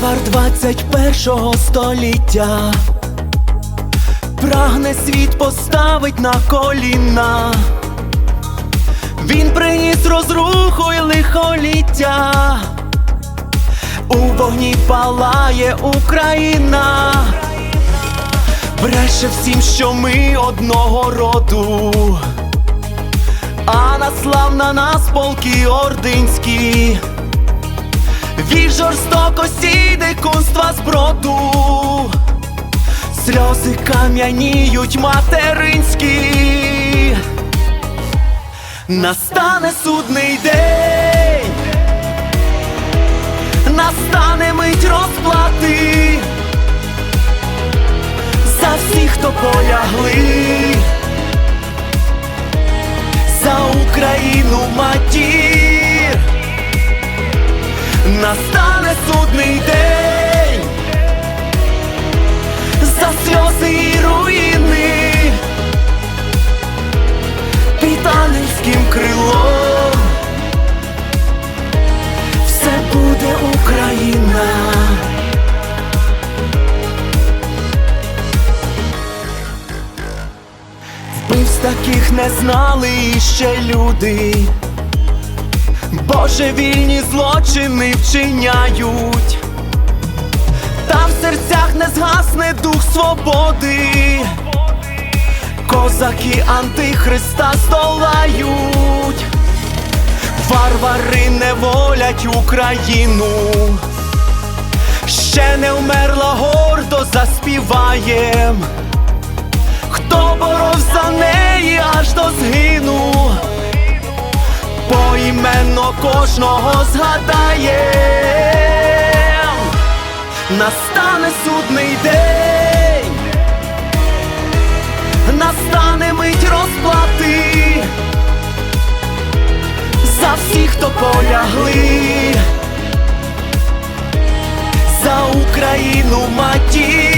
Варвар 21 століття прагне світ поставить на коліна. Він приніс розруху й лихоліття. У вогні палає Україна. Бреше всім, що ми одного роду. А наслав на нас полки ординські. Від жорстокості дикунства зброду. Сльози кам'яніють материнські. Настане судний день. Настане мить розплати. За всіх, хто полягли. За Україну матір Настане судний день. За сльози і руїни. Під крилом. Все буде Україна. Вбивць таких не знали іще люди Божевільні злочини вчиняють, та в серцях не згасне дух свободи, козаки антихриста здолають, варвари не волять Україну, ще не вмерла гордо заспіваєм, хто боров за неї аж до згину поіменно кожного згадаєм. Настане судний день, настане мить розплати. За всіх, хто полягли, за Україну матір,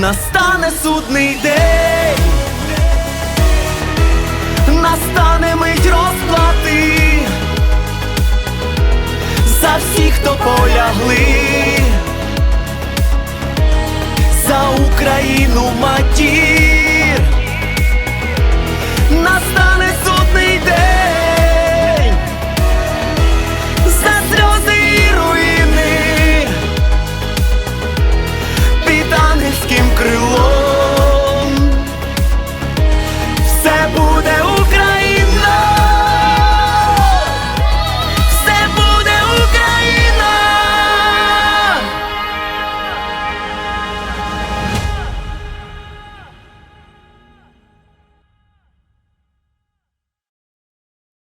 Настане судний день, настане мить розплати. За всіх, хто полягли, за Україну матір.